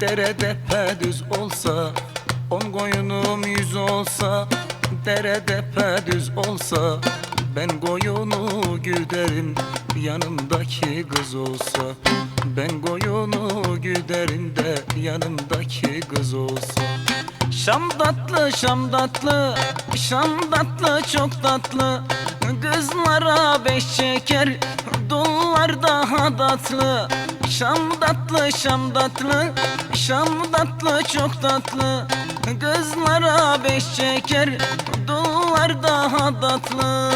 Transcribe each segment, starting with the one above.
Derede düz olsa On koyunum yüz olsa Derede düz olsa Ben koyunu güderim Yanımdaki kız olsa. Ben koyunu güderim de Yanımdaki kız olsa. Şam tatlı, şam tatlı, şam tatlı, çok tatlı. Kızlara beş şeker, dullar daha tatlı Şam tatlı, şam tatlı, şam tatlı, çok tatlı. Kızlara beş şeker, dullar daha tatlı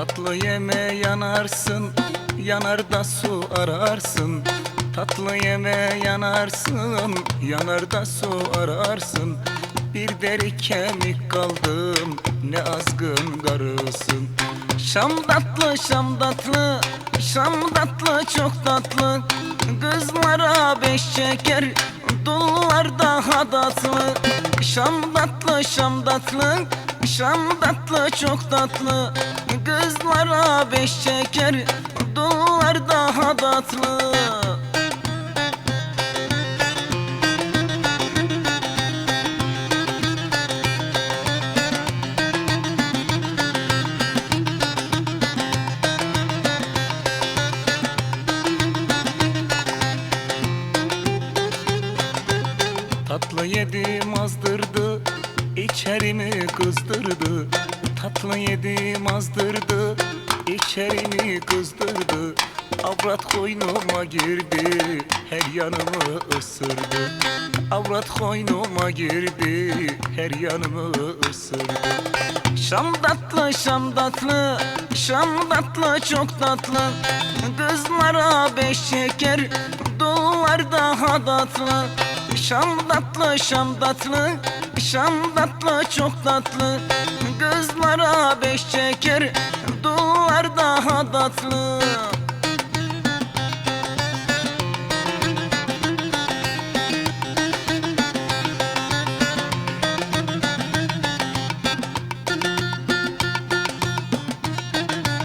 Tatlı yeme yanarsın Yanar da su ararsın. Tatlı yeme yanarsın Yanar da su ararsın. Bir deri kemik kaldım Ne azgın karısın. Şam tatlı şam tatlı Şam tatlı çok tatlı. Kızlara beş şeker Dullar daha tatlı. Şam tatlı şam tatlı Şam tatlı çok tatlı. Kızlara beş şeker Dullar daha tatlı. Tatlı yedim azdırdı içerimi kızdırdı Tatlı yedim azdırdı. İçerimi kızdırdı Avrat koynuma girdi her yanımı ısırdı. Avrat koynuma girdi her yanımı ısırdı. Şam tatlı şam tatlı Şam tatlı çok tatlı. Kızlara beş şeker Dullar daha tatlı Şam tatlı şam tatlı Şam tatlı çok tatlı. Kızlara beş şeker Dullar daha tatlı